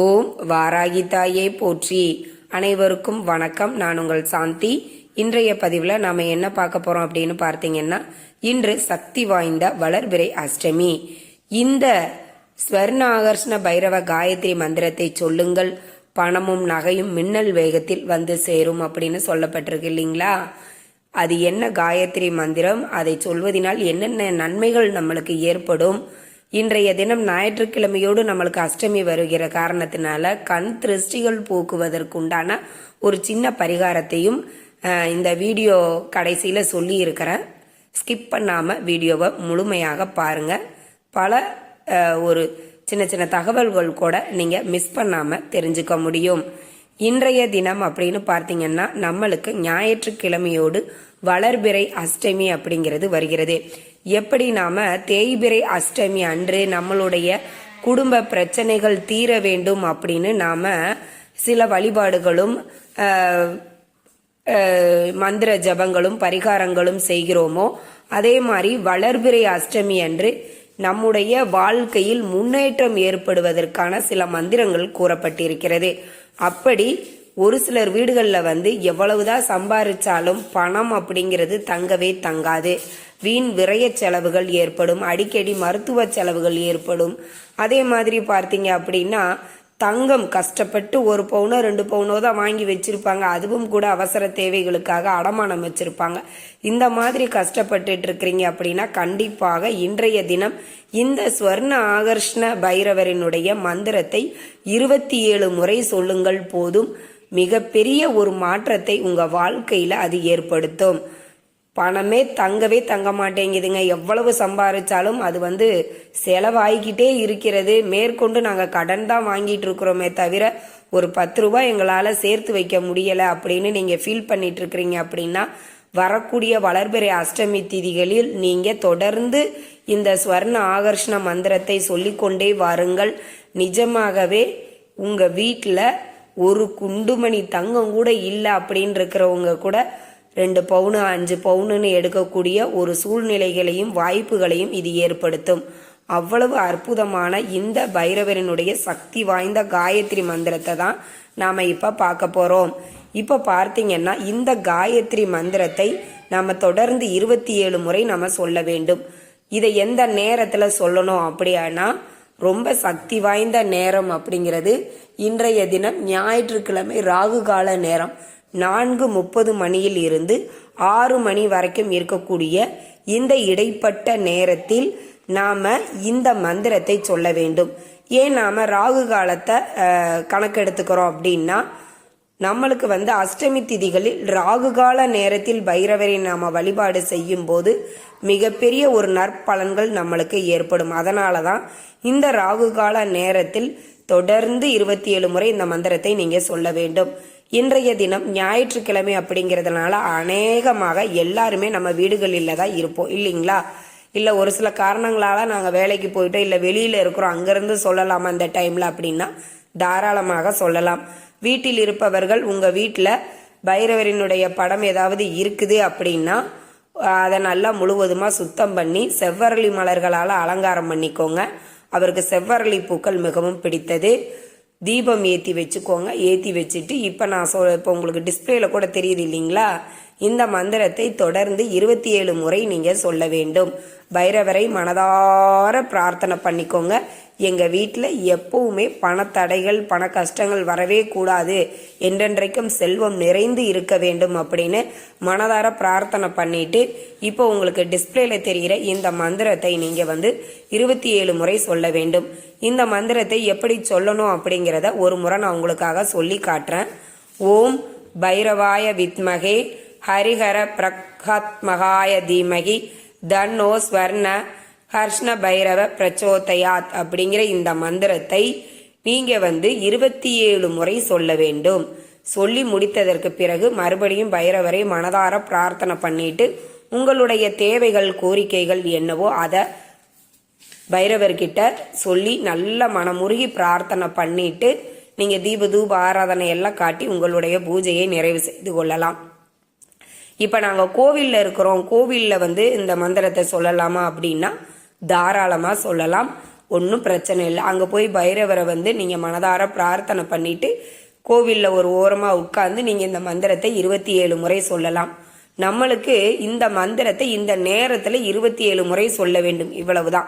ஓம் வாராகிதாயை போற்றி. அனைவருக்கும் வணக்கம். நான் உங்கள் சாந்தி. இன்றைய பதிவில் நாம் என்ன பார்க்க போகிறோம் அப்படின்னு பார்த்தீங்கன்னா இன்று சக்தி வாய்ந்த வளர்பிறை அஷ்டமி. இந்த ஸ்வர்ண ஆகர்ஷண பைரவ காயத்ரி மந்திரத்தை சொல்லுங்கள். பணமும் நகையும் மின்னல் வேகத்தில் வந்து சேரும் அப்படின்னு சொல்லப்பட்டிருக்கு இல்லைங்களா? அது என்ன காயத்ரி மந்திரம்? அதை சொல்வதனால் என்னென்ன நன்மைகள் நம்மளுக்கு ஏற்படும்? இன்றைய தினம் ஞாயிற்றுக்கிழமையோடு நம்மளுக்கு அஷ்டமி வருகிற காரணத்தினால கண் திருஷ்டிகள் போக்குவதற்குண்டான ஒரு சின்ன பரிகாரத்தையும் இந்த வீடியோ கடைசியில் சொல்லி இருக்கிறேன் ஸ்கிப் பண்ணாமல் வீடியோவை முழுமையாக பாருங்க. பல ஒரு சின்ன சின்ன தகவல்கள் கூட நீங்கள் மிஸ் பண்ணாமல் தெரிஞ்சுக்க முடியும். இன்றைய தினம் அப்படின்னு பார்த்தீங்கன்னா நம்மளுக்கு ஞாயிற்றுக்கிழமையோடு வளர்பிறை அஷ்டமி அப்படிங்கிறது வருகிறது. எப்படி நாம தேய்பிறை அஷ்டமி அன்று நம்மளுடைய குடும்ப பிரச்சனைகள் தீர வேண்டும் அப்படின்னு நாம சில வழிபாடுகளும் மந்திர ஜபங்களும் பரிகாரங்களும் செய்கிறோமோ அதே மாதிரி வளர்பிறை அஷ்டமி அன்று நம்முடைய வாழ்க்கையில் முன்னேற்றம் ஏற்படுவதற்கான சில மந்திரங்கள் கூறப்பட்டிருக்கிறது. அப்படி ஒரு சிலர் வீடுகளில் வந்து எவ்வளவுதான் சம்பாதிச்சாலும் பணம் அப்படிங்கிறது தங்கவே தங்காது. வீண் விரய செலவுகள் ஏற்படும் அடிக்கடி மருத்துவ செலவுகள் ஏற்படும். அதே மாதிரி பார்த்தீங்க அப்படின்னா தங்கம் கஷ்டப்பட்டு ஒரு பவுனோ ரெண்டு பவுனோ தான் வாங்கி வச்சிருப்பாங்க. அதுவும் கூட அவசர தேவைகளுக்காக அடமானம் வச்சிருப்பாங்க. இந்த மாதிரி கஷ்டப்பட்டுட்டு இருக்கிறீங்க அப்படின்னா கண்டிப்பாக இன்றைய தினம் இந்த ஸ்வர்ண ஆகர்ஷ்ண பைரவரினுடைய மந்திரத்தை இருபத்தி ஏழு முறை சொல்லுங்கள் போதும். மிகப்பெரிய ஒரு மாற்றத்தை உங்க வாழ்க்கையில அது ஏற்படுத்தும். பணமே தங்கவே தங்க மாட்டேங்குதுங்க. எவ்வளவு சம்பாதிச்சாலும் அது வந்து செலவாகிக்கிட்டே இருக்கிறது. மேற்கொண்டு நாங்கள் கடன் தான் வாங்கிட்டு இருக்கிறோமே தவிர ஒரு பத்து ரூபாய் எங்களால் சேர்த்து வைக்க முடியலை அப்படின்னு நீங்கள் ஃபீல் பண்ணிட்டு இருக்கிறீங்க அப்படின்னா வரக்கூடிய வளர்பிறை அஷ்டமி திதிகளில் நீங்கள் தொடர்ந்து இந்த ஸ்வர்ண ஆகர்ஷண மந்திரத்தை சொல்லிக்கொண்டே வாருங்கள். நிஜமாகவே உங்கள் வீட்டில் ஒரு குண்டுமணி தங்கம் கூட இல்லை அப்படின்னு இருக்கிறவங்க கூட ரெண்டு பவுனு அஞ்சு பவுனுன்னு எடுக்கக்கூடிய ஒரு சூழ்நிலைகளையும் வாய்ப்புகளையும் இது ஏற்படுத்தும். அவ்வளவு அற்புதமான இந்த பைரவரினுடைய சக்தி வாய்ந்த காயத்ரி மந்திரத்தை தான் நாம் இப்போ பார்க்க போகிறோம் இப்போ பார்த்தீங்கன்னா இந்த காயத்ரி மந்திரத்தை நம்ம தொடர்ந்து இருபத்தி ஏழு முறை நம்ம சொல்ல வேண்டும். இதை எந்த நேரத்தில் சொல்லணும் அப்படியானா ரொம்ப சக்தி வாய்ந்த நேரம் அப்படிங்கிறது இன்றைய தினம் ஞாயிற்றுக்கிழமை ராகு கால நேரம். நான்கு முப்பது மணியில் இருந்து ஆறு மணி வரைக்கும் இருக்கக்கூடிய இந்த இடைப்பட்ட நேரத்தில் நாம இந்த மந்திரத்தை சொல்ல வேண்டும். ஏன் நாம ராகு காலத்தை கணக்கெடுத்துக்கிறோம் அப்படின்னா நம்மளுக்கு வந்து அஷ்டமி திதிகளில் ராகு கால நேரத்தில் பைரவரை நாம வழிபாடு செய்யும் போது மிகப்பெரிய ஒரு நற்பலன்கள் நம்மளுக்கு ஏற்படும். அதனால தான் இந்த ராகு கால நேரத்தில் தொடர்ந்து இருபத்தி ஏழு முறை இந்த மந்திரத்தை நீங்க சொல்ல வேண்டும். இன்றைய தினம் ஞாயிற்றுக்கிழமை அப்படிங்கிறதுனால அநேகமாக எல்லாருமே நம்ம வீடுகளில் தான் இருப்போம். இல்லைங்களா? இல்லை ஒரு சில காரணங்களால நாங்கள் வேலைக்கு போயிட்டோம் இல்லை வெளியில் இருக்கிறோம் அங்கேருந்து சொல்லலாம் அந்த டைமில் அப்படின்னா தாராளமாக சொல்லலாம். வீட்டில் இருப்பவர்கள் உங்கள் வீட்டில் பைரவரினுடைய படம் ஏதாவது இருக்குது அப்படின்னா அதை நல்லா முழுவதுமாக சுத்தம் பண்ணி செவ்வரளி மலர்களால் அலங்காரம் பண்ணிக்கோங்க. அவருக்கு செவ்வரளி பூக்கள் மிகவும் பிடித்தது. தீபம் ஏற்றி வச்சுக்கோங்க. ஏற்றி வச்சுட்டு இப்போ நான் சொல் இப்போ உங்களுக்கு டிஸ்பிளேல கூட தெரியுது இல்லைங்களா? இந்த மந்திரத்தை தொடர்ந்து இருபத்தி ஏழு முறை நீங்கள் சொல்ல வேண்டும். பைரவரை மனதார பிரார்த்தனை பண்ணிக்கோங்க. எங்கள் வீட்டில் எப்பவுமே பணத்தடைகள் பண கஷ்டங்கள் வரவே கூடாது. என்றென்றைக்கும் செல்வம் நிறைந்து இருக்க வேண்டும் அப்படின்னு மனதார பிரார்த்தனை பண்ணிட்டு இப்போ உங்களுக்கு டிஸ்பிளேல தெரிகிற இந்த மந்திரத்தை நீங்கள் வந்து இருபத்தி ஏழு முறை சொல்ல வேண்டும். இந்த மந்திரத்தை எப்படி சொல்லணும் அப்படிங்கிறத ஒரு முறை நான் உங்களுக்காக சொல்லி காட்டுறேன். ஓம் பைரவாய வித்மகே ஹரிஹர பிரகாத்மகாய தீமகி தன்னோ ஸ்வர்ண ஹர்ஷ்ண பைரவ பிரச்சோதயாத் அப்படிங்கிற இந்த மந்திரத்தை நீங்க வந்து இருபத்தி ஏழு முறை சொல்ல வேண்டும். சொல்லி முடித்ததற்கு பிறகு மறுபடியும் பைரவரை மனதார பிரார்த்தனை பண்ணிட்டு உங்களுடைய தேவைகள் கோரிக்கைகள் என்னவோ அதை பைரவர்கிட்ட சொல்லி நல்ல மனமுருகி பிரார்த்தனை பண்ணிட்டு நீங்க தீப தூப ஆராதனை எல்லாம் காட்டி உங்களுடைய பூஜையை நிறைவு செய்து கொள்ளலாம். இப்போ நாங்கள் கோவிலில் இருக்கிறோம். கோவிலில் வந்து இந்த மந்திரத்தை சொல்லலாமா அப்படின்னா தாராளமாக சொல்லலாம். ஒன்றும் பிரச்சனை இல்லை. அங்கே போய் பைரவரை வந்து நீங்கள் மனதார பிரார்த்தனை பண்ணிட்டு கோவிலில் ஒரு ஓரமாக உட்காந்து நீங்கள் இந்த மந்திரத்தை இருபத்தி ஏழு முறை சொல்லலாம். நம்மளுக்கு இந்த மந்திரத்தை இந்த நேரத்தில் இருபத்தி ஏழு முறை சொல்ல வேண்டும். இவ்வளவுதான்.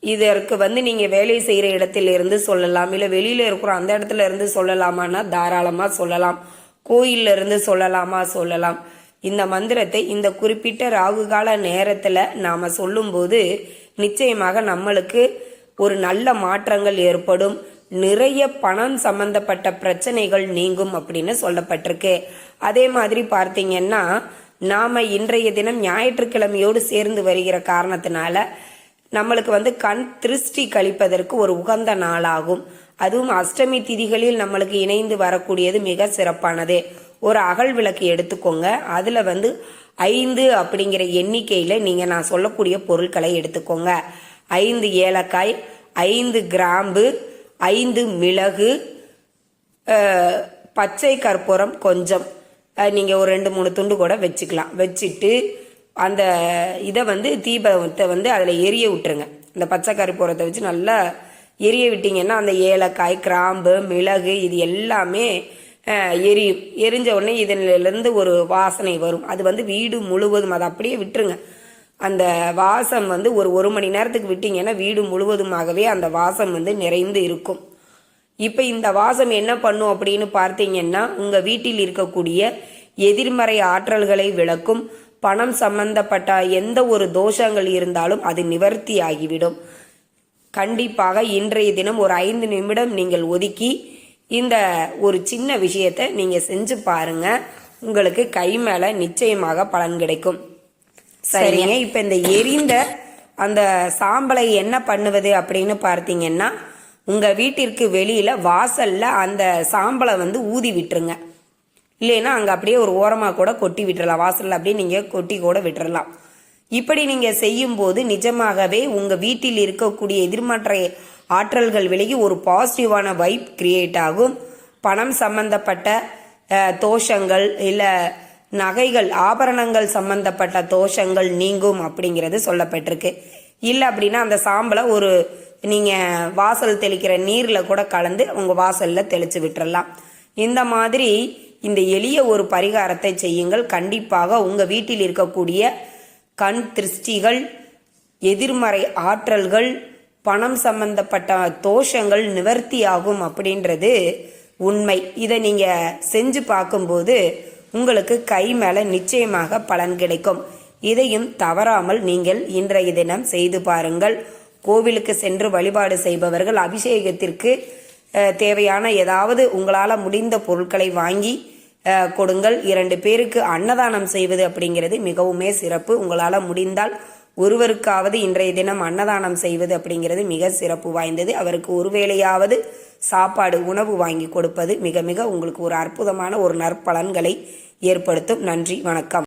இதற்கு வந்து நீங்கள் வேலை செய்கிற இடத்திலிருந்து சொல்லலாம். இல்லை வெளியில் இருக்கிற அந்த இடத்துல இருந்து சொல்லலாமான்னா தாராளமாக சொல்லலாம். கோயிலிருந்து இருந்து சொல்லலாமா சொல்லலாம். இந்த மந்திரத்தை இந்த குறிப்பிட்ட ராகுகால நேரத்தில் நாம் சொல்லும்போது நிச்சயமாக நம்மளுக்கு ஒரு நல்ல மாற்றங்கள் ஏற்படும். நிறைய பணம் சம்பந்தப்பட்ட பிரச்சனைகள் நீங்கும் அப்படின்னு சொல்லப்பட்டிருக்கு. அதே மாதிரி பார்த்தீங்கன்னா நாம் இன்றைய தினம் ஞாயிற்றுக்கிழமையோடு சேர்ந்து வருகிற காரணத்தினால நம்மளுக்கு வந்து கண் திருஷ்டி கழிப்பதற்கு ஒரு உகந்த நாளாகும். அதுவும் அஷ்டமி திதிகளில் நம்மளுக்கு இணைந்து வரக்கூடியது மிக சிறப்பானது. ஒரு அகல் விளக்கு எடுத்துக்கோங்க. அதில் வந்து ஐந்து அப்படிங்கிற எண்ணிக்கையில் நீங்கள் நான் சொல்லக்கூடிய பொருட்களை எடுத்துக்கோங்க. ஐந்து ஏலக்காய் ஐந்து கிராம்பு ஐந்து மிளகு பச்சை கற்பூரம் கொஞ்சம். நீங்கள் ஒரு ரெண்டு மூணு துண்டு கூட வச்சுக்கலாம். வச்சுட்டு அந்த இதை வந்து தீபத்தை வந்து அதில் எரிய விட்டுருங்க. இந்த பச்சை கற்பூரத்தை வச்சு நல்லா எரிய விட்டிங்கன்னா அந்த ஏலக்காய் கிராம்பு மிளகு இது எல்லாமே எரியும் எரிஞ்ச உடனே இதிலிருந்து ஒரு வாசனை வரும். அது வந்து வீடு முழுவதும் அதை அப்படியே விட்டுருங்க. அந்த வாசம் வந்து ஒரு ஒரு மணி நேரத்துக்கு விட்டீங்கன்னா வீடு முழுவதுமாகவே அந்த வாசம் வந்து நிறைந்து இருக்கும். இப்போ இந்த வாசம் என்ன பண்ணும் அப்படின்னு பார்த்தீங்கன்னா உங்கள் வீட்டில் இருக்கக்கூடிய எதிர்மறை ஆற்றல்களை விளக்கும் பணம் சம்பந்தப்பட்ட எந்த ஒரு தோஷங்கள் இருந்தாலும் அது நிவர்த்தி ஆகிவிடும். கண்டிப்பாக இன்றைய தினம் ஒரு ஐந்து நிமிடம் நீங்கள் ஒதுக்கி இந்த ஒரு சின்ன விஷயத்தை நீங்கள் செஞ்சு பாருங்க. உங்களுக்கு கை மேலே நிச்சயமாக பலன் கிடைக்கும். சரிங்க. இப்போ இந்த எரிந்த அந்த சாம்பலை என்ன பண்ணுவது அப்படின்னு பார்த்தீங்கன்னா உங்கள் வீட்டிற்கு வெளியில் வாசலில் அந்த சாம்பலை வந்து ஊதி விட்டுருங்க. இல்லைன்னா அங்கே அப்படியே ஒரு ஓரமாக கூட கொட்டி விட்டுறலாம். வாசலில் அப்படியே நீங்கள் கொட்டி கூட விட்டுறலாம். இப்படி நீங்கள் செய்யும்போது நிஜமாகவே உங்கள் வீட்டில் இருக்கக்கூடிய எதிர்மறை ஆற்றல்கள் விலகி ஒரு பாசிட்டிவான வைப் கிரியேட் ஆகும். பணம் சம்பந்தப்பட்ட தோஷங்கள் இல்லை நகைகள் ஆபரணங்கள் சம்பந்தப்பட்ட தோஷங்கள் நீங்கும் அப்படிங்கிறது சொல்லப்பட்டிருக்கு. இல்லை அப்படின்னா அந்த சாம்பலை ஒரு நீங்கள் வாசல் தெளிக்கிற நீரில் கூட கலந்து உங்கள் வாசலில் தெளித்து விட்டுறலாம். இந்த மாதிரி இந்த எளிய ஒரு பரிகாரத்தை செய்யுங்கள். கண்டிப்பாக உங்கள் வீட்டில் இருக்கக்கூடிய கண் திருஷ்டிகள் எதிர்மறை ஆற்றல்கள் பணம் சம்பந்தப்பட்ட தோஷங்கள் நிவர்த்தியாகும் அப்படின்றது உண்மை. இதை நீங்கள் செஞ்சு பார்க்கும்போது உங்களுக்கு கை மேலே நிச்சயமாக பலன் கிடைக்கும். இதையும் தவறாமல் நீங்கள் இன்றைய தினம் செய்து பாருங்கள். கோவிலுக்கு சென்று வழிபாடு செய்பவர்கள் அபிஷேகத்திற்கு தேவையான ஏதாவது உங்களால் முடிந்த பொருட்களை வாங்கி கொடுங்கள். இரண்டு பேருக்கு அன்னதானம் செய்வது அப்படிங்கிறது மிகவுமே சிறப்பு. உங்களால் முடிந்தால் ஒருவருக்காவது இன்றைய தினம் அன்னதானம் செய்வது அப்படிங்கிறது மிக சிறப்பு வாய்ந்தது. அவருக்கு ஒருவேளையாவது சாப்பாடு உணவு வாங்கி கொடுப்பது மிக மிக உங்களுக்கு ஒரு அற்புதமான ஒரு நற்பலன்களை ஏற்படுத்தும். நன்றி வணக்கம்.